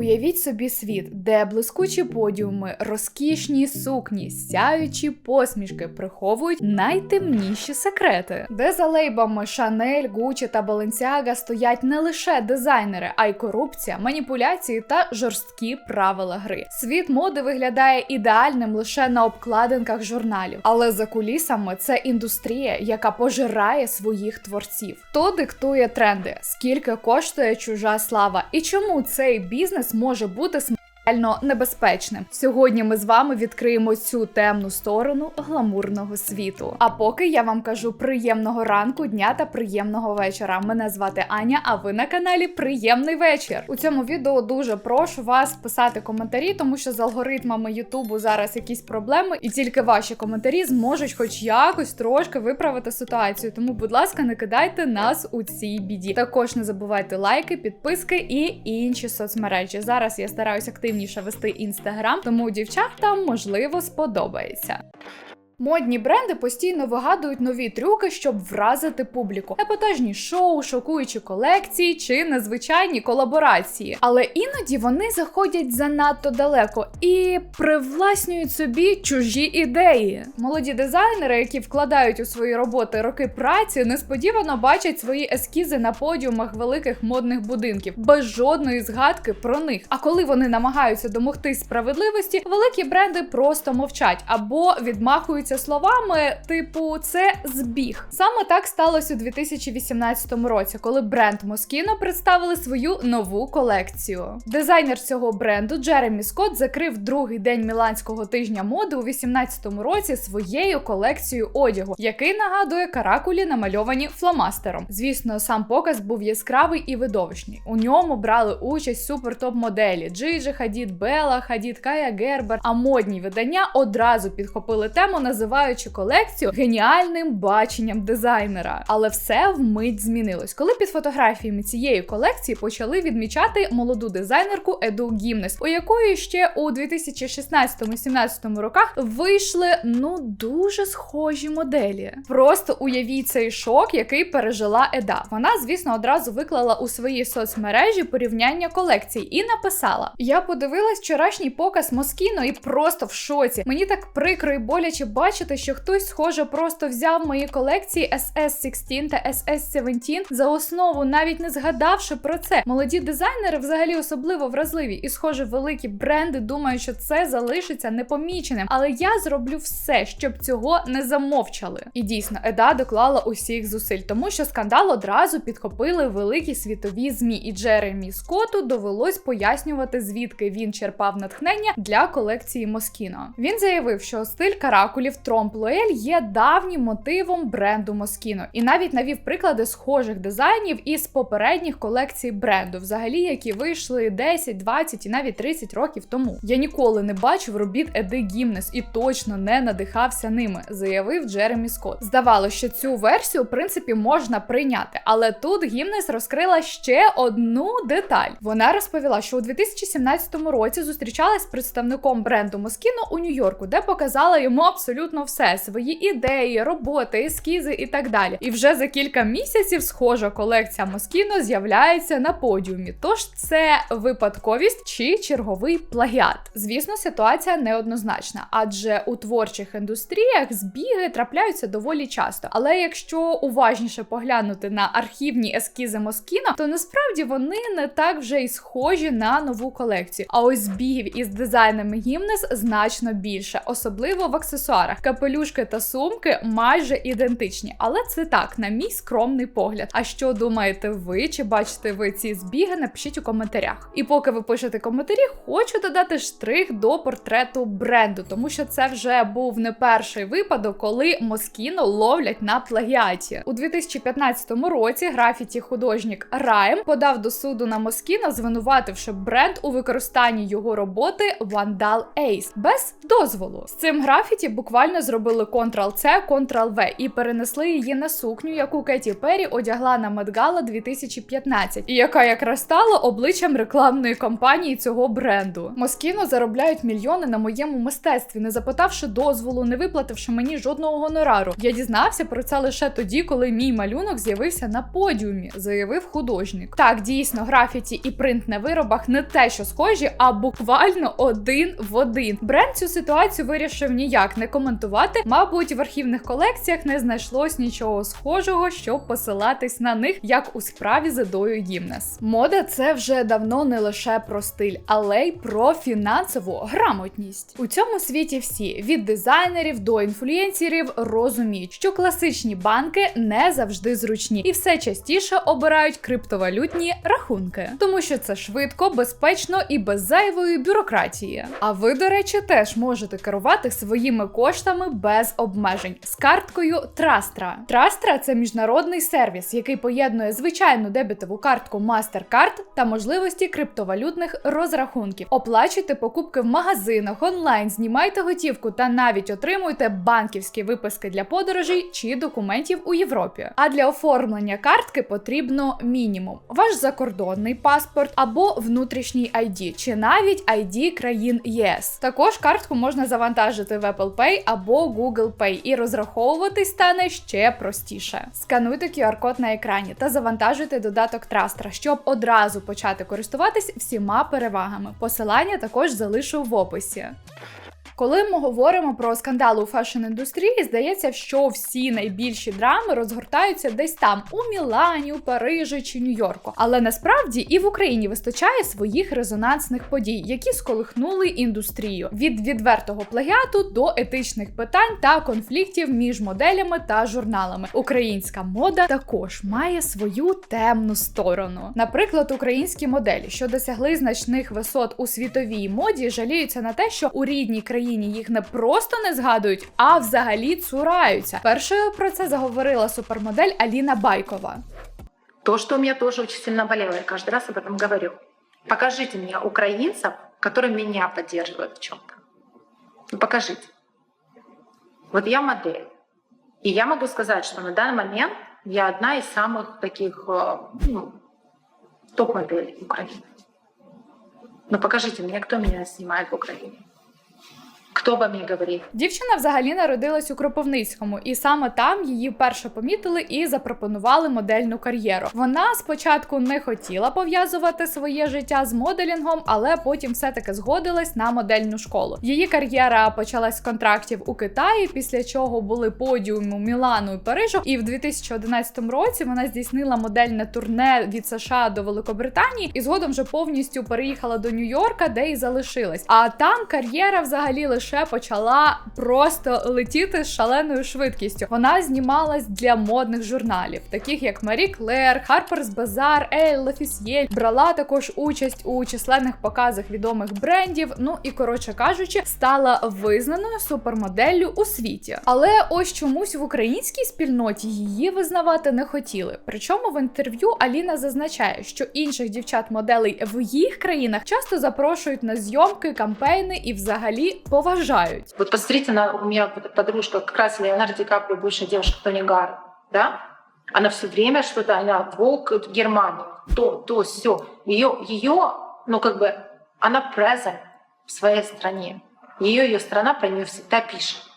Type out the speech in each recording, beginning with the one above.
Уявіть собі світ, де блискучі подіуми, розкішні сукні, сяючі посмішки приховують найтемніші секрети, де за лейбами Шанель, Гуччі та Balenciaga стоять не лише дизайнери, а й корупція, маніпуляції та жорсткі правила гри. Світ моди виглядає ідеальним лише на обкладинках журналів, але за кулісами це індустрія, яка пожирає своїх творців. Хто диктує тренди, скільки коштує чужа слава, і чому цей бізнес може бути смертельно небезпечним. Сьогодні ми з вами відкриємо цю темну сторону гламурного світу. А поки я вам кажу приємного ранку, дня та приємного вечора. Мене звати Аня, а ви на каналі Приємний вечір. У цьому відео дуже прошу вас писати коментарі, тому що з алгоритмами Ютубу зараз якісь проблеми, і тільки ваші коментарі зможуть, хоч якось трошки виправити ситуацію. Тому, будь ласка, не кидайте нас у цій біді. Також не забувайте лайки, підписки і інші соцмережі. Зараз я стараюся активніше вести інстаграм, тому дівчатам можливо сподобається. Модні бренди постійно вигадують нові трюки, щоб вразити публіку. Епатажні шоу, шокуючі колекції чи незвичайні колаборації. Але іноді вони заходять занадто далеко і привласнюють собі чужі ідеї. Молоді дизайнери, які вкладають у свої роботи роки праці, несподівано бачать свої ескізи на подіумах великих модних будинків без жодної згадки про них. А коли вони намагаються домогтись справедливості, великі бренди просто мовчать або відмахуються словами, типу, це збіг. Саме так сталося у 2018 році, коли бренд Moschino представили свою нову колекцію. Дизайнер цього бренду Джеремі Скотт закрив другий день міланського тижня моди у 2018 році своєю колекцією одягу, який нагадує каракулі, намальовані фломастером. Звісно, сам показ був яскравий і видовищний. У ньому брали участь супертоп моделі Джиджи Хадід, Бела Хадід, Кая Гербер. А модні видання одразу підхопили тему, називаючи колекцію геніальним баченням дизайнера. Але все вмить змінилось, коли під фотографіями цієї колекції почали відмічати молоду дизайнерку Еду Гімнес, у якої ще у 2016-17 роках вийшли ну дуже схожі моделі. Просто уявіть цей шок, який пережила Еда. Вона, звісно, одразу виклала у свої соцмережі порівняння колекцій і написала: Я подивилась вчорашній показ Москіно і просто в шоці. Мені так прикро і боляче бачити, що хтось, схоже, просто взяв мої колекції SS16 та SS17 за основу, навіть не згадавши про це. Молоді дизайнери взагалі особливо вразливі, і, схоже, великі бренди думають, що це залишиться непоміченим. Але я зроблю все, щоб цього не замовчали. І дійсно, Еда доклала усіх зусиль, тому що скандал одразу підхопили великі світові змі, і Джеремі Скотту довелось пояснювати, звідки він черпав натхнення для колекції Москіно. Він заявив, що стиль каракулів Тромп Лоель є давнім мотивом бренду Москіно, і навіть навів приклади схожих дизайнів із попередніх колекцій бренду, взагалі, які вийшли 10, 20 і навіть 30 років тому. Я ніколи не бачив робіт Еди Гімнес і точно не надихався ними, заявив Джеремі Скотт. Здавалося, що цю версію в принципі можна прийняти, але тут Гімнес розкрила ще одну деталь. Вона розповіла, що у 2017 році зустрічалась з представником бренду Москіно у Нью-Йорку, де показала йому абсолютно все: свої ідеї, роботи, ескізи і так далі. І вже за кілька місяців схожа колекція Москіно з'являється на подіумі. Тож це випадковість чи черговий плагіат. Звісно, ситуація неоднозначна, адже у творчих індустріях збіги трапляються доволі часто. Але якщо уважніше поглянути на архівні ескізи Москіно, то насправді вони не так вже й схожі на нову колекцію. А ось збігів із дизайнами гімнес значно більше, особливо в аксесуарах. Капелюшки та сумки майже ідентичні, але це так, на мій скромний погляд. А що думаєте ви? Чи бачите ви ці збіги? Напишіть у коментарях. І поки ви пишете коментарі, хочу додати штрих до портрету бренду, тому що це вже був не перший випадок, коли Москіно ловлять на плагіаті. У 2015 році графіті художник Райм подав до суду на Москіно, звинувативши бренд у використанні його роботи Vandal Ace без дозволу. З цим графіті буквально буквально зробили Ctrl-C, Ctrl-V і перенесли її на сукню, яку Кеті Перрі одягла на Медгала 2015, і яка якраз стала обличчям рекламної кампанії цього бренду. Москіно заробляють мільйони на моєму мистецтві, не запитавши дозволу, не виплативши мені жодного гонорару. Я дізнався про це лише тоді, коли мій малюнок з'явився на подіумі, заявив художник. Так, дійсно, графіті і принт на виробах не те, що схожі, а буквально один в один. Бренд цю ситуацію вирішив ніяк не коментувати. Мабуть, в архівних колекціях не знайшлось нічого схожого, щоб посилатись на них, як у справі з Едою Гімнес. Мода це вже давно не лише про стиль, але й про фінансову грамотність. У цьому світі всі від дизайнерів до інфлюєнсерів розуміють, що класичні банки не завжди зручні і все частіше обирають криптовалютні рахунки, тому що це швидко, безпечно і без зайвої бюрократії. А ви, до речі, теж можете керувати своїми коштами без обмежень з карткою Trastra. Trastra – це міжнародний сервіс, який поєднує звичайну дебетову картку MasterCard та можливості криптовалютних розрахунків. Оплачуйте покупки в магазинах, онлайн, знімайте готівку та навіть отримуйте банківські виписки для подорожей чи документів у Європі. А для оформлення картки потрібно мінімум: ваш закордонний паспорт або внутрішній ID, чи навіть ID країн ЄС. Також картку можна завантажити в Apple Pay або Google Pay і розраховувати стане ще простіше. Скануйте QR-код на екрані та завантажуйте додаток Трастра, щоб одразу почати користуватись всіма перевагами. Посилання також залишу в описі. Коли ми говоримо про скандали у фешн-індустрії, здається, що всі найбільші драми розгортаються десь там у Мілані, у Парижі чи Нью-Йорку. Але насправді і в Україні вистачає своїх резонансних подій, які сколихнули індустрію від відвертого плагіату до етичних питань та конфліктів між моделями та журналами. Українська мода також має свою темну сторону. Наприклад, українські моделі, що досягли значних висот у світовій моді, жаліються на те, що у рідній країні їх не просто не згадують, а взагалі цураються. Першою про це заговорила супермодель Аліна Байкова. То, что у меня тоже очень сильно болело, я каждый раз об этом говорю. Покажите мне украинцев, которые меня поддерживают в чем-то. Ну, покажите. Вот я модель. И я могу сказать, что на данный момент я одна из самых таких э, ну, топ-моделей Украины. Но покажите мне, кто меня снимает в Украине. Кто обо мне говорит? Дівчина взагалі народилась у Кропивницькому, і саме там її вперше помітили і запропонували модельну кар'єру. Вона спочатку не хотіла пов'язувати своє життя з моделінгом, але потім все-таки згодилась на модельну школу. Її кар'єра почалась з контрактів у Китаї, після чого були подіуми Мілану і Парижу. І в 2011 році вона здійснила модельне турне від США до Великобританії і згодом вже повністю переїхала до Нью-Йорка, де і залишилась. А там кар'єра взагалі лише почала просто летіти з шаленою швидкістю. Вона знімалась для модних журналів, таких як Марі Клер, Harper's Bazaar, Elle, L'Officiel. Брала також участь у численних показах відомих брендів. Ну і коротше кажучи, стала визнаною супермоделлю у світі. Але ось чомусь в українській спільноті її визнавати не хотіли. Причому в інтерв'ю Аліна зазначає, що інших дівчат-моделей в їх країнах часто запрошують на зйомки, кампейни і взагалі поважають. Вот посмотрите, на, у меня подружка, как раз Леонардо Ди Каприо, бывшая девушка Тони Гар, да? Она все время что-то, она волк Германию, то, то, все. Ее, ее, ну как бы, она present в своей стране. Ее, ее страна про нее всегда пишет.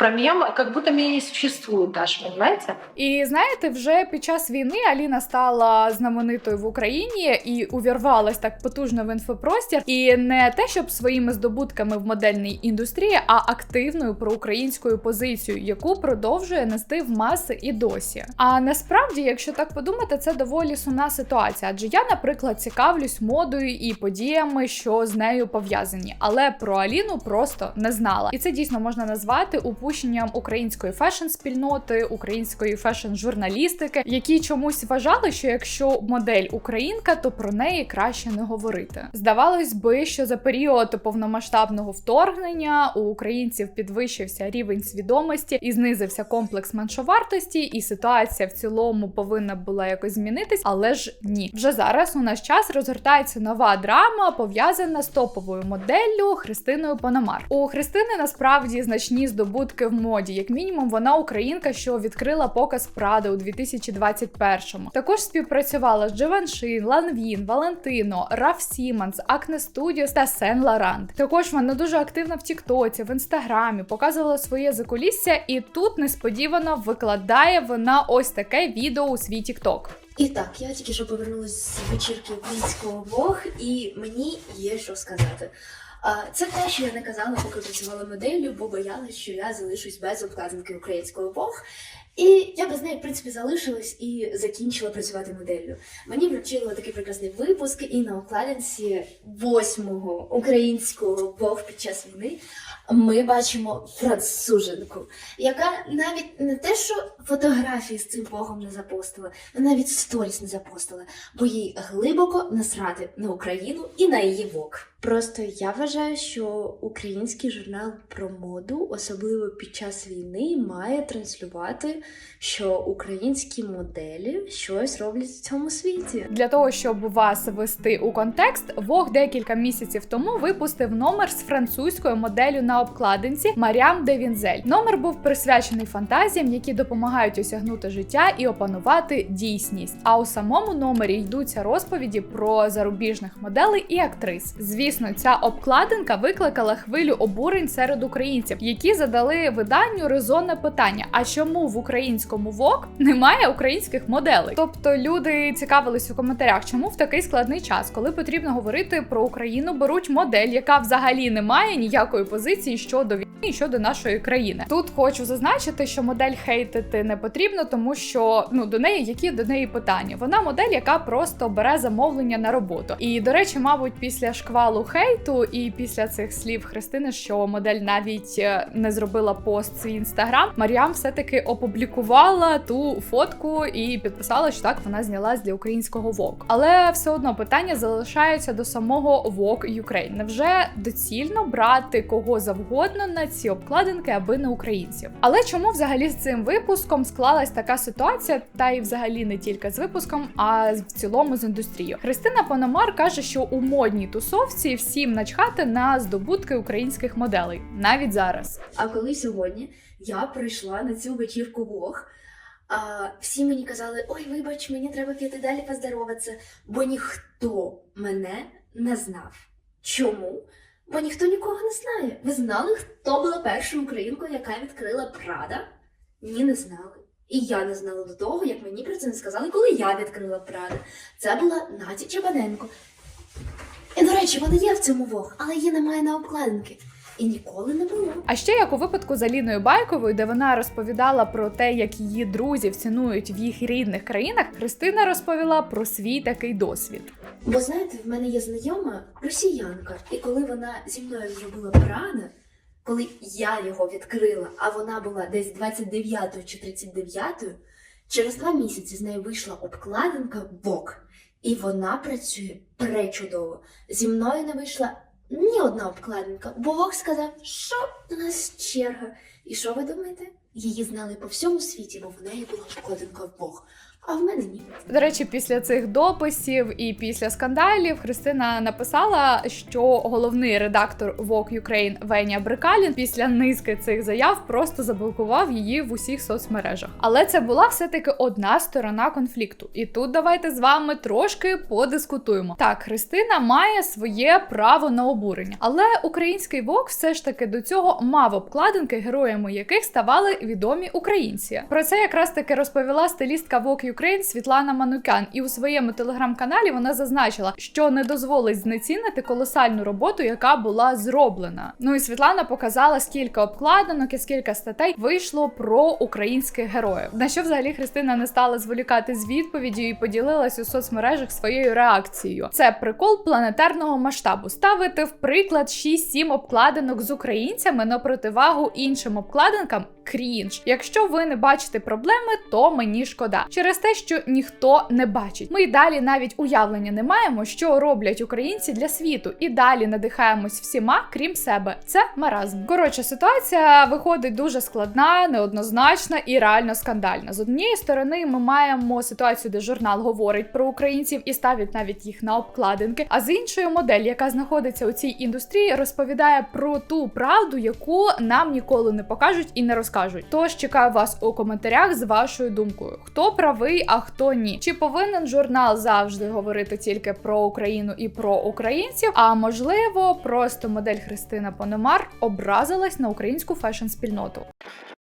Про меня как будто меня не существует даже, понимаете? І знаєте, вже під час війни Аліна стала знаменитою в Україні і увірвалась так потужно в інфопростір. І не те, щоб своїми здобутками в модельній індустрії, а активною проукраїнською позицією, яку продовжує нести в маси і досі. А насправді, якщо так подумати, це доволі сумна ситуація. Адже я, наприклад, цікавлюсь модою і подіями, що з нею пов'язані, але про Аліну просто не знала. І це дійсно можна назвати у запущенням української фешн-спільноти, української фешн-журналістики, які чомусь вважали, що якщо модель українка, то про неї краще не говорити. Здавалось би, що за період повномасштабного вторгнення у українців підвищився рівень свідомості і знизився комплекс меншовартості, і ситуація в цілому повинна була якось змінитись, але ж ні. Вже зараз у наш час розгортається нова драма, пов'язана з топовою моделлю Христиною Пономар. У Христини насправді значні здобутки в моді. Як мінімум, вона українка, що відкрила показ Прада у 2021-му. Також співпрацювала з Givenchy, Lanvin, Valentino, Raf Simons, Acne Studios та Saint Laurent. Також вона дуже активна в Тіктоці, в інстаграмі, показувала своє закулісся, і тут несподівано викладає вона ось таке відео у свій Тікток. І так, я тільки що повернулася з вечірки українського Бог, і мені є що сказати. Це те, що я не казала, поки працювала моделлю, бо боялась, що я залишусь без обкладинки українського Бог. І я без неї, в принципі, залишилась і закінчила працювати моделлю. Мені вручили такий прекрасний випуск, і на обкладинці восьмого українського Бог під час війни ми бачимо француженку, яка навіть не те, що фотографії з цим богом не запостила, навіть сторіс не запостила, бо їй глибоко насрати на Україну і на її вок. Просто я вважаю, що український журнал про моду, особливо під час війни, має транслювати, що українські моделі щось роблять в цьому світі. Для того щоб вас ввести у контекст, Vogue декілька місяців тому випустив номер з французькою моделлю на обкладинці Маріам де Вінзель. Номер був присвячений фантазіям, які допомагають осягнути життя і опанувати дійсність. А у самому номері йдуться розповіді про зарубіжних моделей і актрис. Звісно, ця обкладинка викликала хвилю обурень серед українців, які задали виданню резонне питання: а чому в українському ВОК немає українських моделей? Тобто люди цікавились у коментарях, чому в такий складний час, коли потрібно говорити про Україну, беруть модель, яка взагалі не має ніякої позиції щодо війни і щодо нашої країни. Тут хочу зазначити, що модель хейтити не потрібно, тому що ну до неї які до неї питання. Вона модель, яка просто бере замовлення на роботу. І до речі, мабуть, після шквалу хейту і після цих слів Христини, що модель навіть е, не зробила пост свій інстаграм, Маріам все-таки опублікувала ту фотку і підписала, що так вона знялась для українського Vogue. Але все одно питання залишається до самого Vogue Ukraine. Невже доцільно брати кого завгодно на ці обкладинки, аби не українців? Але чому взагалі з цим випуском склалась така ситуація, та й взагалі не тільки з випуском, а в цілому з індустрією? Христина Пономар каже, що у модній тусовці всім начхати на здобутки українських моделей, навіть зараз. А коли сьогодні я прийшла на цю вечірку Бог, а всі мені казали: ой, вибач, мені треба піти далі поздороватися, бо ніхто мене не знав. Чому? Бо ніхто нікого не знає. Ви знали, хто була першою українкою, яка відкрила Прада? Ні, не знали. І я не знала до того, як мені про це не сказали, коли я відкрила Прада. Це була Наді Чебаненко. І, до речі, вона є в цьому вог, але її немає на обкладинки. І ніколи не було. А ще як у випадку з Аліною Байковою, де вона розповідала про те, як її друзів цінують в їх рідних країнах, Христина розповіла про свій такий досвід. Бо знаєте, в мене є знайома росіянка, і коли вона зі мною зробила Прада, коли я його відкрила, а вона була десь 29 чи 39, через два місяці з неї вийшла обкладинка Бок. І вона працює пречудово. Зі мною не вийшла ні одна обкладинка, бо Бог сказав, що у нас черга. І що ви думаєте? Її знали по всьому світі, бо в неї була обкладинка в Бог, а в мене ні. До речі, після цих дописів і після скандалів Христина написала, що головний редактор Vogue Ukraine Веня Брикалін після низки цих заяв просто заблокував її в усіх соцмережах. Але це була все-таки одна сторона конфлікту. І тут давайте з вами трошки подискутуємо. Так, Христина має своє право на обурення, але український Vogue все ж таки до цього мав обкладинки, героями яких ставали відомі українці. Про це якраз таки розповіла стилістка Vogue Ukraine Світлана Манукян. І у своєму телеграм-каналі вона зазначила, що не дозволить знецінити колосальну роботу, яка була зроблена. Ну і Світлана показала, скільки обкладинок і скільки статей вийшло про українських героїв. На що взагалі Христина не стала зволікати з відповіддю і поділилась у соцмережах своєю реакцією. Це прикол планетарного масштабу. Ставити в приклад 6-7 обкладинок з українцями на противагу іншим обкладинкам. Крінж. Якщо ви не бачите проблеми, то мені шкода через те, що ніхто не бачить. Ми й далі навіть уявлення не маємо, що роблять українці для світу, і далі надихаємось всіма, крім себе. Це маразм. Коротше, ситуація виходить дуже складна, неоднозначна і реально скандальна. З однієї сторони, ми маємо ситуацію, де журнал говорить про українців і ставить навіть їх на обкладинки. А з іншої модель, яка знаходиться у цій індустрії, розповідає про ту правду, яку нам ніколи не покажуть і не розкажуть. Тож чекаю вас у коментарях з вашою думкою: хто правий, а хто ні. Чи повинен журнал завжди говорити тільки про Україну і про українців? А можливо, просто модель Христина Пономар образилась на українську фешн-спільноту.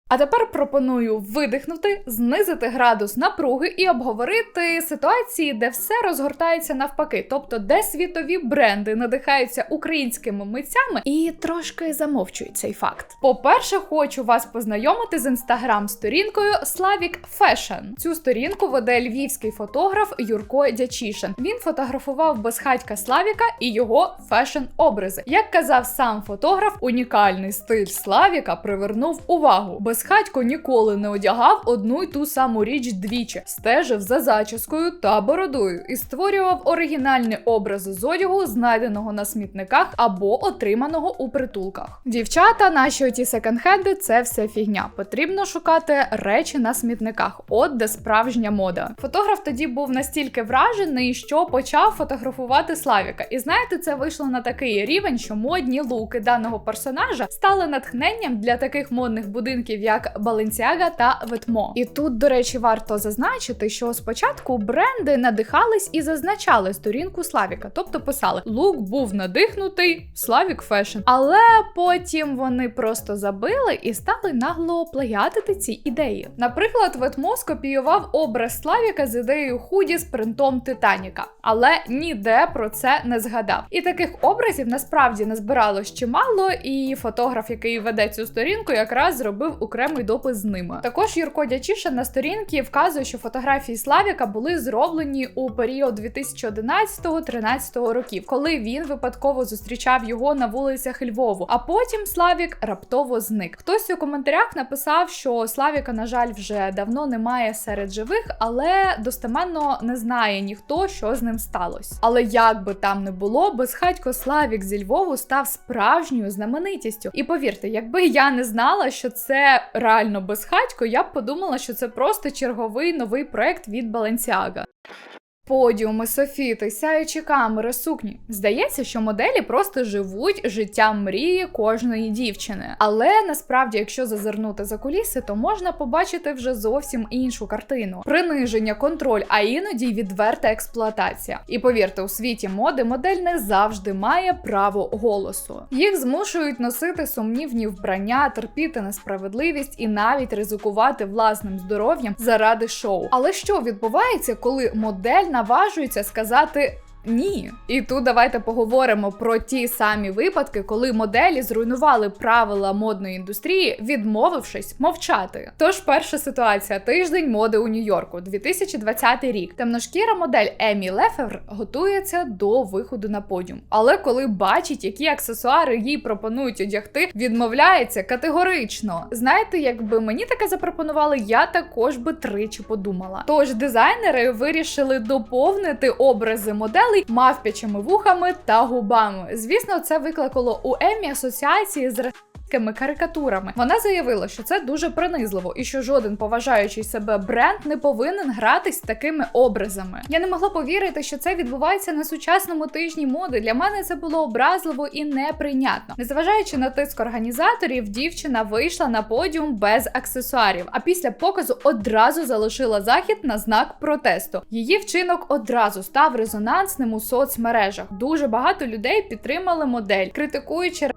А тепер пропоную видихнути, знизити градус напруги і обговорити ситуації, де все розгортається навпаки, тобто де світові бренди надихаються українськими митцями і трошки замовчують цей факт. По-перше, хочу вас познайомити з інстаграм-сторінкою Slavic Fashion. Цю сторінку веде львівський фотограф Юрко Дячішин. Він фотографував безхатька Славіка і його фешн-образи. Як казав сам фотограф, унікальний стиль Славіка привернув увагу. Безхатько ніколи не одягав одну й ту саму річ двічі, стежив за зачіскою та бородою і створював оригінальні образи з одягу, знайденого на смітниках або отриманого у притулках. Дівчата, наші оті секонд-хенди – це все фігня. Потрібно шукати речі на смітниках. От де справжня мода. Фотограф тоді був настільки вражений, що почав фотографувати Славіка. І знаєте, це вийшло на такий рівень, що модні луки даного персонажа стали натхненням для таких модних будинків, як Balenciaga та Ветмо. І тут, до речі, варто зазначити, що спочатку бренди надихались і зазначали сторінку Славіка, тобто писали: лук був надихнутий Славік Фешн. Але потім вони просто забили і стали нагло плагіатити ці ідеї. Наприклад, Ветмо скопіював образ Славіка з ідеєю худі з принтом Титаніка, але ніде про це не згадав. І таких образів насправді назбиралось чимало, і фотограф, який веде цю сторінку, якраз зробив окремий допис з ними. Також Юрко Дячіша на сторінці вказує, що фотографії Славіка були зроблені у період 2011-13 років, коли він випадково зустрічав його на вулицях Львову. А потім Славік раптово зник. Хтось у коментарях написав, що Славіка, на жаль, вже давно немає серед живих, але достеменно не знає ніхто, що з ним сталося. Але як би там не було, безхатько Славік зі Львову став справжньою знаменитістю. І повірте, якби я не знала, що це реально безхатько, я б подумала, що це просто черговий новий проект від Balenciaga. Подіуми, софіти, сяючі камери, сукні. Здається, що моделі просто живуть життям мрії кожної дівчини. Але насправді, якщо зазирнути за куліси, то можна побачити вже зовсім іншу картину: приниження, контроль, а іноді й відверта експлуатація. І повірте, у світі моди модель не завжди має право голосу. Їх змушують носити сумнівні вбрання, терпіти несправедливість і навіть ризикувати власним здоров'ям заради шоу. Але що відбувається, коли модель наважується сказати. Ні, і тут давайте поговоримо про ті самі випадки, коли моделі зруйнували правила модної індустрії, відмовившись мовчати. Тож перша ситуація: тиждень моди у Нью-Йорку, 2020 рік. Темношкіра модель Емі Лефевр готується до виходу на подіум. Але коли бачить, які аксесуари їй пропонують одягти, відмовляється категорично. Знаєте, якби мені таке запропонували, я також би тричі подумала. Тож дизайнери вирішили доповнити образи моделей мавпячими вухами та губами. Звісно, це викликало у Емі асоціації з расистськими карикатурами. Вона заявила, що це дуже принизливо і що жоден поважаючий себе бренд не повинен гратись такими образами. Я не могла повірити, що це відбувається на сучасному тижні моди. Для мене це було образливо і неприйнятно. Незважаючи на тиск організаторів, дівчина вийшла на подіум без аксесуарів. А після показу одразу залишила захід на знак протесту. Її вчинок одразу став резонансним у соцмережах. Дуже багато людей підтримали модель, критикуючи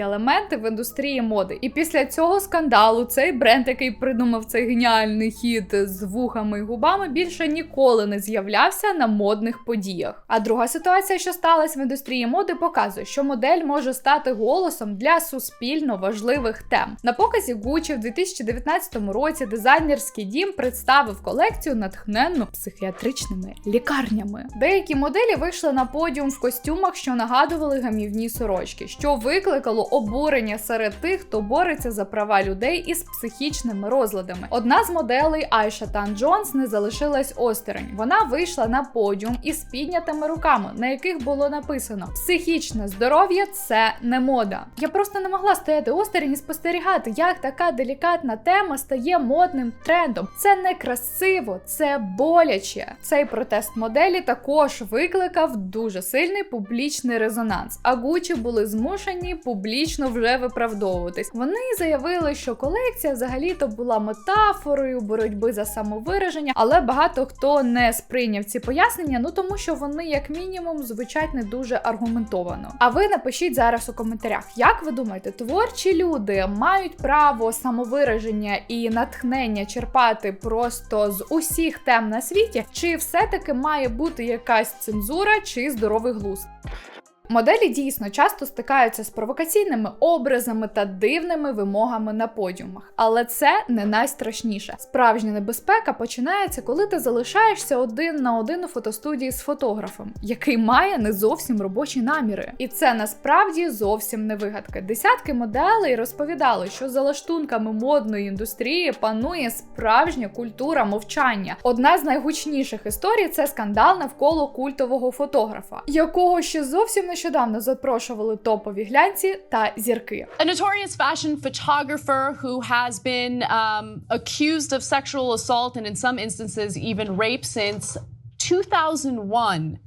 елементи в індустрії моди. І після цього скандалу цей бренд, який придумав цей геніальний хід з вухами і губами, більше ніколи не з'являвся на модних подіях. А друга ситуація, що сталася в індустрії моди, показує, що модель може стати голосом для суспільно важливих тем. На показі Gucci в 2019 році дизайнерський дім представив колекцію натхненну психіатричними лікарнями. Деякі моделі вийшли на подіум в костюмах, що нагадували гамівні сорочки, що викликало обурення серед тих, хто бореться за права людей із психічними розладами. Одна з моделей Айша Тан Джонс не залишилась осторонь. Вона вийшла на подіум із піднятими руками, на яких було написано: психічне здоров'я це не мода. Я просто не могла стояти осторонь і спостерігати, як така делікатна тема стає модним трендом. Це не красиво, це боляче. Цей протест моделі також викликав дуже сильний публічний резонанс. А Гучі були змушені публічно вже виправдовуватись. Вони заявили, що колекція взагалі-то була метафорою боротьби за самовираження, але багато хто не сприйняв ці пояснення, ну тому що вони, як мінімум, звучать не дуже аргументовано. А ви напишіть зараз у коментарях, як ви думаєте, творчі люди мають право самовираження і натхнення черпати просто з усіх тем на світі, чи все-таки має бути якась цензура чи здоровий глузд? Моделі дійсно часто стикаються з провокаційними образами та дивними вимогами на подіумах, але це не найстрашніше. Справжня небезпека починається, коли ти залишаєшся один на один у фотостудії з фотографом, який має не зовсім робочі наміри. І це насправді зовсім не вигадка. Десятки моделей розповідали, що за лаштунками модної індустрії панує справжня культура мовчання. Одна з найгучніших історій це скандал навколо культового фотографа, якого ще зовсім нещодавно запрошували топові глянці та зірки. A notorious fashion photographer who has been um, accused of sexual assault and, in some instances, even rape since 2001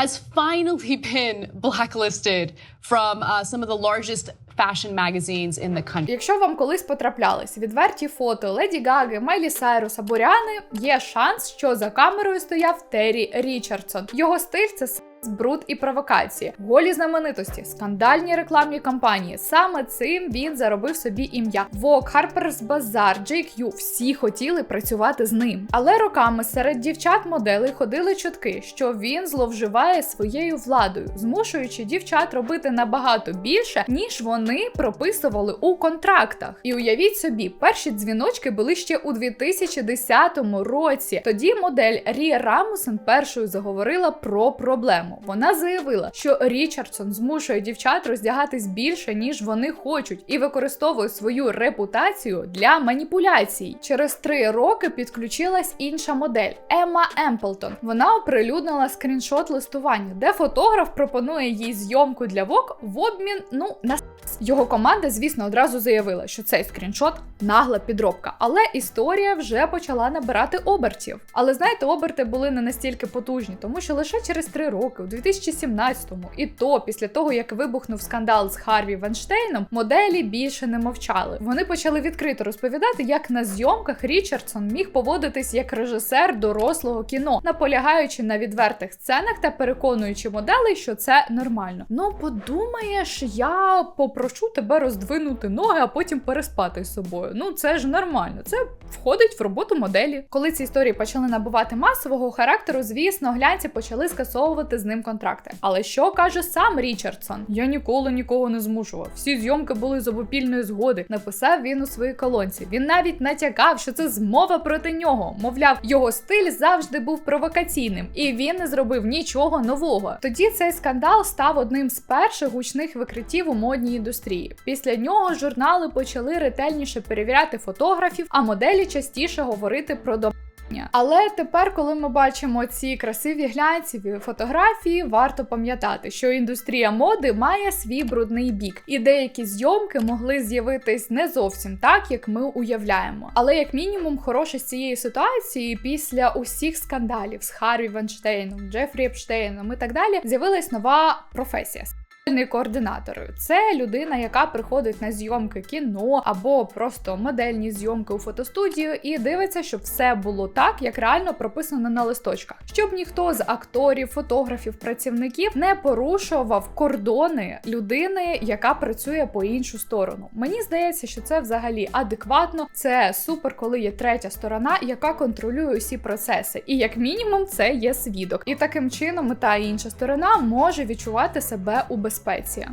has finally been blacklisted from uh, some of the largest fashion magazines in the country. Якщо вам колись потраплялись відверті фото Леді Гаги, Майлі Сайрус або Ріани, є шанс, що за камерою стояв Террі Річардсон. Його стиль це бруд і провокації, голі знаменитості, скандальні рекламні кампанії. Саме цим він заробив собі ім'я. Vogue, Harper's Bazaar, JQ – всі хотіли працювати з ним. Але роками серед дівчат-моделей ходили чутки, що він зловживає своєю владою, змушуючи дівчат робити набагато більше, ніж вони прописували у контрактах. І уявіть собі, перші дзвіночки були ще у 2010 році. Тоді модель Рі Рамусен першою заговорила про проблему. Вона заявила, що Річардсон змушує дівчат роздягатись більше, ніж вони хочуть, і використовує свою репутацію для маніпуляцій. Через три роки підключилась інша модель Емма Емплтон. Вона оприлюднила скріншот листування, де фотограф пропонує їй зйомку для Vogue в обмін ну на його команда, звісно, одразу заявила, що цей скріншот нагла підробка. Але історія вже почала набирати обертів. Але знаєте, оберти були не настільки потужні, тому що лише через три роки, у 2017-му, і то після того, як вибухнув скандал з Харві Ванштейном, моделі більше не мовчали. Вони почали відкрито розповідати, як на зйомках Річардсон міг поводитись як режисер дорослого кіно, наполягаючи на відвертих сценах та переконуючи моделей, що це нормально. Ну подумаєш, я попрошу тебе роздвинути ноги, а потім переспати з собою. Ну це ж нормально. Це входить в роботу моделі. Коли ці історії почали набувати масового характеру, звісно, глянці почали скасовувати з ним контракти. Але що каже сам Річардсон? Я ніколи нікого не змушував. Всі зйомки були з обопільної згоди. Написав він у своїй колонці. Він навіть натякав, що це змова проти нього. Мовляв, його стиль завжди був провокаційним, і він не зробив нічого нового. Тоді цей скандал став одним з перших гучних викриттів у модній індустрії. Після нього журнали почали ретельніше перевіряти фотографів, а моделі частіше говорити про до. Але тепер, коли ми бачимо ці красиві глянцеві фотографії, варто пам'ятати, що індустрія моди має свій брудний бік, і деякі зйомки могли з'явитись не зовсім так, як ми уявляємо. Але як мінімум, хороше з цієї ситуації після усіх скандалів з Харві Ванштейном, Джефрі Епштейном і так далі, з'явилась нова професія Координатор це людина, яка приходить на зйомки кіно або просто модельні зйомки у фотостудію і дивиться, щоб все було так, як реально прописано на листочках, щоб ніхто з акторів, фотографів, працівників не порушував кордони людини, яка працює по іншу сторону. Мені здається, що це взагалі адекватно. Це супер, коли є третя сторона, яка контролює усі процеси, і як мінімум це є свідок. І таким чином та інша сторона може відчувати себе у безпеці.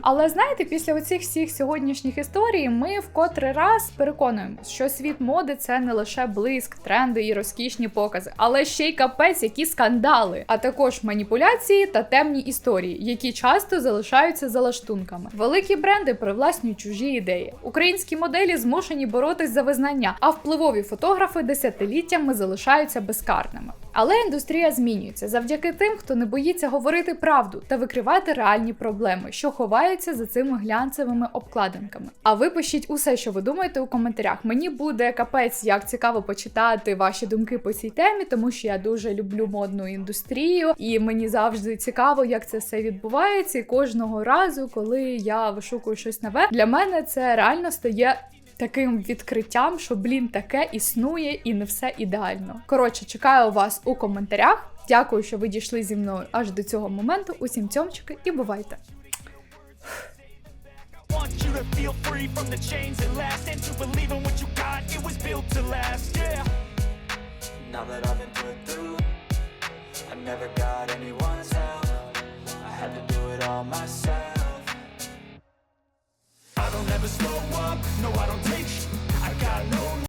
Але знаєте, після оцих всіх сьогоднішніх історій ми в котрий раз переконуємося, що світ моди це не лише блиск, тренди і розкішні покази, але ще й капець, які скандали, а також маніпуляції та темні історії, які часто залишаються за лаштунками. Великі бренди привласнюють чужі ідеї. Українські моделі змушені боротись за визнання, а впливові фотографи десятиліттями залишаються безкарними. Але індустрія змінюється завдяки тим, хто не боїться говорити правду та викривати реальні проблеми, що ховаються за цими глянцевими обкладинками. А ви пишіть усе, що ви думаєте у коментарях. Мені буде капець, як цікаво почитати ваші думки по цій темі, тому що я дуже люблю модну індустрію, і мені завжди цікаво, як це все відбувається. І кожного разу, коли я вишукую щось нове, для мене це реально стає таким відкриттям, що блін таке існує і не все ідеально. Коротше, чекаю вас у коментарях. Дякую, що ви дійшли зі мною аж до цього моменту. Усім цьомчики і бувайте! want you to feel free from the chains that last and to believe in what you got it was built to last yeah now that i've been put through i never got anyone's help i had to do it all myself I don't ever slow up, no I don't take sh- I got no